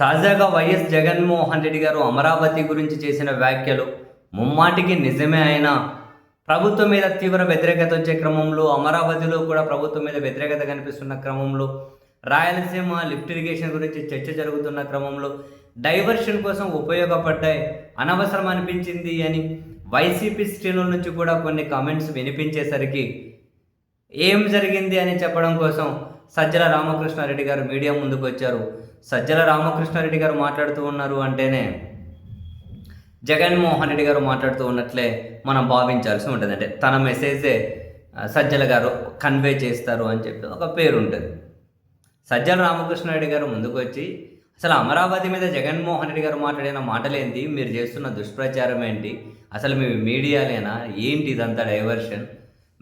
తాజాగా వైఎస్ జగన్మోహన్ రెడ్డి గారు అమరావతి గురించి చేసిన వ్యాఖ్యలు ముమ్మాటికి నిజమే అయినా ప్రభుత్వం మీద తీవ్ర వ్యతిరేకత వచ్చే క్రమంలో అమరావతిలో కూడా ప్రభుత్వం మీద వ్యతిరేకత కనిపిస్తున్న క్రమంలో రాయలసీమ లిఫ్ట్ ఇరిగేషన్ గురించి చర్చ జరుగుతున్న క్రమంలో డైవర్షన్ కోసం ఉపయోగపడ్డాయి అనవసరం అనిపించింది అని వైసీపీ శ్రేణుల నుంచి కూడా కొన్ని కామెంట్స్ వినిపించేసరికి ఏం జరిగింది అని చెప్పడం కోసం సజ్జల రామకృష్ణారెడ్డి గారు మీడియా ముందుకు వచ్చారు. సజ్జల రామకృష్ణారెడ్డి గారు మాట్లాడుతూ ఉన్నారు అంటేనే జగన్మోహన్ రెడ్డి గారు మాట్లాడుతూ ఉన్నట్లే మనం భావించాల్సి ఉంటుంది. అంటే తన మెసేజే సజ్జల గారు కన్వే చేస్తారు అని చెప్పి ఒక పేరు ఉంటుంది. సజ్జల రామకృష్ణారెడ్డి గారు ముందుకు వచ్చి అసలు అమరావతి మీద జగన్మోహన్ రెడ్డి గారు మాట్లాడిన మాటలేంటి? మీరు చేస్తున్న దుష్ప్రచారం ఏంటి? అసలు మీ మీడియాలేనా? ఏంటి ఇదంతా డైవర్షన్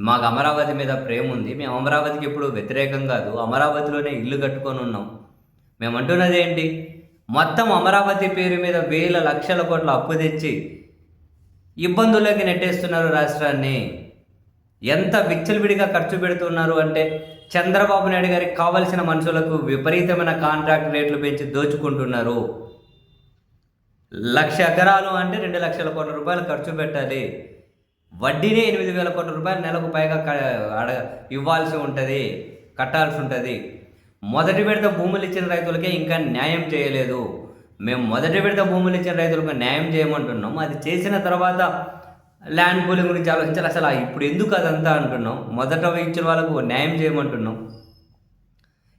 మాకు అమరావతి మీద ప్రేమ ఉంది మేము అమరావతికి ఎప్పుడు వ్యతిరేకం కాదు. అమరావతిలోనే ఇల్లు కట్టుకొని ఉన్నాం. మేము అంటున్నది ఏంటి? మొత్తం అమరావతి పేరు మీద వేల లక్షల కోట్ల అప్పు తెచ్చి ఇబ్బందుల్లోకి నెట్టేస్తున్నారు రాష్ట్రాన్ని. ఎంత విచ్చలవిడిగా ఖర్చు పెడుతున్నారు అంటే చంద్రబాబు నాయుడు గారికి కావలసిన మనుషులకు విపరీతమైన కాంట్రాక్ట్ రేట్లు పెంచి దోచుకుంటున్నారు. లక్ష ఎకరాలు అంటే రెండు లక్షల కోట్ల రూపాయలు ఖర్చు పెట్టాలి. వడ్డీనే ఎనిమిది వేల కోట్ల రూపాయలు నెలకు పైగా అడ అడగ ఇవ్వాల్సి ఉంటుంది కట్టాల్సి ఉంటుంది. మొదటి విడత భూములు ఇచ్చిన రైతులకే ఇంకా న్యాయం చేయలేదు. మేము మొదటి విడత భూములు ఇచ్చిన రైతులకు న్యాయం చేయమంటున్నాం. అది చేసిన తర్వాత ల్యాండ్ పూలింగ్ గురించి ఆలోచించాలి. అసలు ఇప్పుడు ఎందుకు అదంతా అంటున్నాం? మొదట ఇచ్చిన వాళ్ళకు న్యాయం చేయమంటున్నాం.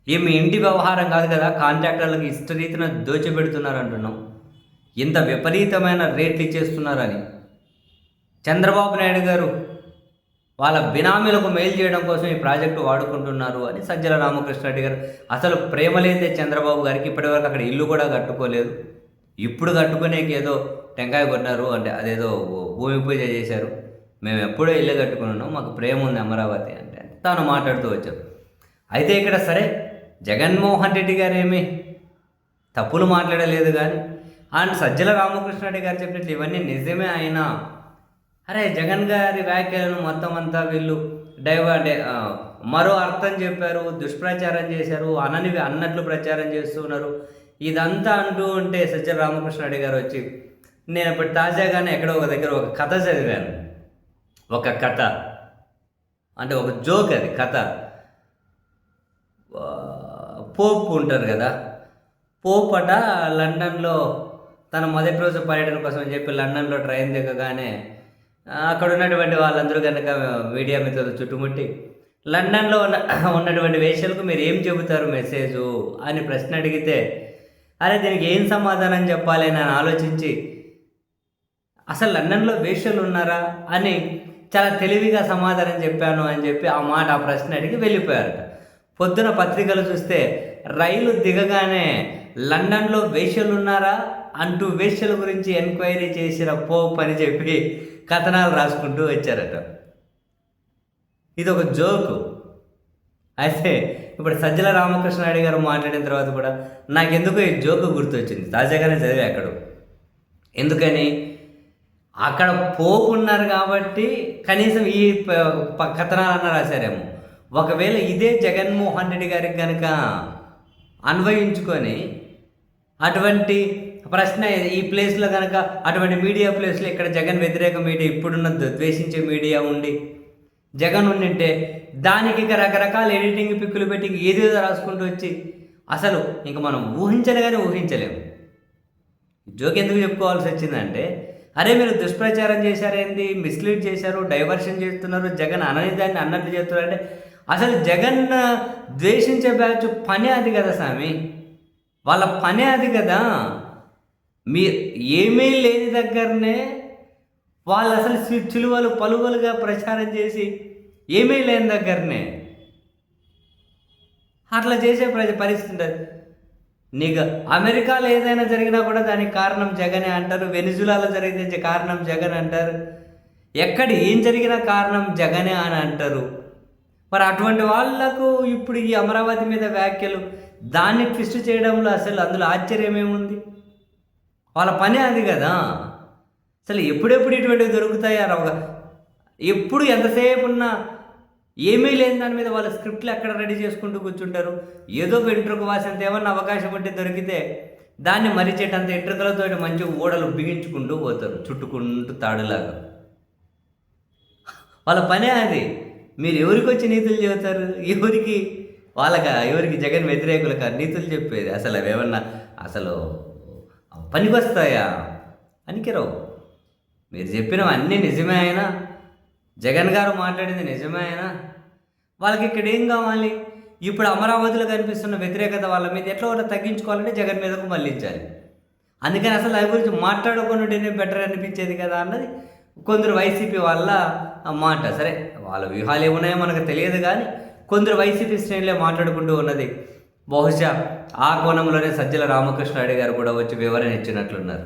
ఏ మీ ఇంటి వ్యవహారం కాదు కదా కాంట్రాక్టర్లకు ఇష్టరీతిన దోచిపెడుతున్నారు అంటున్నాం. ఇంత విపరీతమైన రేట్లు ఇచ్చేస్తున్నారని. చంద్రబాబు నాయుడు గారు వాళ్ళ బినామీలకు మెయిల్ చేయడం కోసం ఈ ప్రాజెక్టు వాడుకుంటున్నారు అని సజ్జల రామకృష్ణారెడ్డి గారు. అసలు ప్రేమ లేదే చంద్రబాబు గారికి. ఇప్పటివరకు అక్కడ ఇల్లు కూడా కట్టుకోలేదు. ఇప్పుడు కట్టుకునేకి ఏదో టెంకాయ కొన్నారు అంటే అదేదో భూమి పూజ చేశారు. మేము ఎప్పుడో ఇల్లు కట్టుకున్నాం మాకు ప్రేమ ఉంది అమరావతి అంటే తాను మాట్లాడుతూ వచ్చారు అయితే ఇక్కడ సరే జగన్మోహన్ రెడ్డి గారు ఏమి తప్పులు మాట్లాడలేదు కానీ అండ్ సజ్జల రామకృష్ణారెడ్డి గారు చెప్పినట్లు ఇవన్నీ నిజమే అయినా అరే జగన్ గారి వ్యాఖ్యలను మొత్తం అంతా వీళ్ళు డైవర్ అంటే మరో అర్థం చెప్పారు దుష్ప్రచారం చేశారు అననివి అన్నట్లు ప్రచారం చేస్తున్నారు. ఇదంతా అంటూ ఉంటే సజ్జల రామకృష్ణారెడ్డి గారు వచ్చి నేను ఇప్పుడు తాజాగానే ఎక్కడో ఒక దగ్గర ఒక కథ చదివాను. ఒక కథ. అంటే ఒక జోక్ అది కథ. పోపు పోప్ ఉంటారు కదా. పోప్ అట లండన్లో తన మొదటి రోజు పర్యటన కోసం చెప్పి లండన్లో ట్రైన్ దిగగానే అక్కడ ఉన్నటువంటి వాళ్ళందరూ కనుక మీడియా మిత్రులు చుట్టుముట్టి లండన్లో ఉన్న ఉన్నటువంటి వేషలకు మీరు ఏం చెబుతారు మెసేజు అని ప్రశ్న అడిగితే అరే దీనికి ఏం సమాధానం చెప్పాలి అని నేను ఆలోచించి అసలు లండన్లో వేష్యలు ఉన్నారా అని చాలా తెలివిగా సమాధానం చెప్పాను అని చెప్పి ఆ మాట ఆ ప్రశ్న అడిగి వెళ్ళిపోయారట. పొద్దున పత్రికలు చూస్తే రైలు దిగగానే లండన్లో వేష్యలు ఉన్నారా అంటూ వేషల గురించి ఎంక్వైరీ చేసిన పోప్ అని చెప్పి కథనాలు రాసుకుంటూ వచ్చారట. ఇది ఒక జోకు. అయితే ఇప్పుడు సజ్జల రామకృష్ణారెడ్డి గారు మాట్లాడిన తర్వాత కూడా నాకెందుకో ఈ జోకు గుర్తొచ్చింది. తాజాగానే చదివే అక్కడ ఎందుకని? అక్కడ పోకున్నారు కాబట్టి కనీసం ఈ కథనాలన్న రాశారేమో. ఒకవేళ ఇదే జగన్మోహన్ రెడ్డి గారికి కనుక అన్వయించుకొని అటువంటి ప్రశ్న ఈ ప్లేస్లో కనుక అటువంటి మీడియా ప్లేస్లో ఇక్కడ జగన్ వ్యతిరేక మీడియా ఇప్పుడున్న ద్వేషించే మీడియా ఉండి జగన్ ఉండింటే దానికి ఇక రకరకాల ఎడిటింగ్ పిక్కులు పెట్టి ఏదేదో రాసుకుంటూ వచ్చి అసలు ఇంక మనం ఊహించలే కానీ ఊహించలేము. జోక్ ఎందుకు చెప్పుకోవాల్సి వచ్చిందంటే అరే మీరు దుష్ప్రచారం చేశారేంది మిస్లీడ్ చేశారు డైవర్షన్ చేస్తున్నారు జగన్ అనని దాన్ని అన్నట్లు చేస్తున్నారు అంటే అసలు జగన్ ద్వేషించే బ్యాచ్ పని అది కదా స్వామి. వాళ్ళ పనే అది కదా. మీ ఏమీ లేని దగ్గరనే వాళ్ళు అసలు చిలువలు పలువలుగా ప్రచారం చేసి ఏమీ లేని దగ్గరనే అట్లా చేసే ప్రజ పరిస్థితి ఉంటుంది. నీకు అమెరికాలో ఏదైనా జరిగినా కూడా దానికి కారణం జగనే అంటారు. వెనిజులాలో జరిగితే కారణం జగన్ అంటారు. ఎక్కడ ఏం జరిగినా కారణం జగనే అని అంటారు. మరి అటువంటి వాళ్ళకు ఇప్పుడు ఈ అమరావతి మీద వ్యాఖ్యలు దాన్ని ట్విస్ట్ చేయడంలో అసలు అందులో ఆశ్చర్యం ఏముంది వాళ్ళ పనే అది కదా. అసలు ఎప్పుడెప్పుడు ఇటువంటివి దొరుకుతాయి అని ఒక ఎప్పుడు ఎంతసేపు ఉన్నా ఏమీ లేని దాని మీద వాళ్ళ స్క్రిప్ట్లు ఎక్కడ రెడీ చేసుకుంటూ కూర్చుంటారు? ఏదో వెంట్రుకు వాసంత ఏమన్నా అవకాశం ఉంటే దొరికితే దాన్ని మరిచేటంత ఎంట్రుకలతో మంచి ఓడలు బిగించుకుంటూ పోతారు చుట్టుకుంటూ తాడులాగా. వాళ్ళ పనే అది. మీరు ఎవరికి వచ్చి నీతులు చెబుతారు? ఎవరికి? వాళ్ళక ఎవరికి జగన్ వ్యతిరేకులక నీతులు చెప్పేది. అసలు అవేమన్నా ఏమన్నా అసలు పనికొస్తాయా? పనికిరావు. మీరు చెప్పినవి అన్నీ నిజమే అయినా జగన్ గారు మాట్లాడింది నిజమే అయినా వాళ్ళకి ఇక్కడ ఏం కావాలి? ఇప్పుడు అమరావతిలో కనిపిస్తున్న వ్యతిరేకత వాళ్ళ మీద ఎట్లా ఒకటి తగ్గించుకోవాలంటే జగన్ మీదకు మళ్ళించాలి అందుకని అసలు దాని గురించి మాట్లాడుకుంటేనే బెటర్ అనిపించేది కదా అన్నది కొందరు వైసీపీ వాళ్ళ మాట. సరే వాళ్ళ వ్యూహాలు ఏమున్నాయో మనకు తెలియదు కానీ కొందరు వైసీపీ శ్రేణులే మాట్లాడుకుంటూ ఉన్నది. బహుశా ఆ కోణంలోనే సజ్జల రామకృష్ణ గారు కూడా వచ్చి వివరణ ఇచ్చినట్లున్నారు.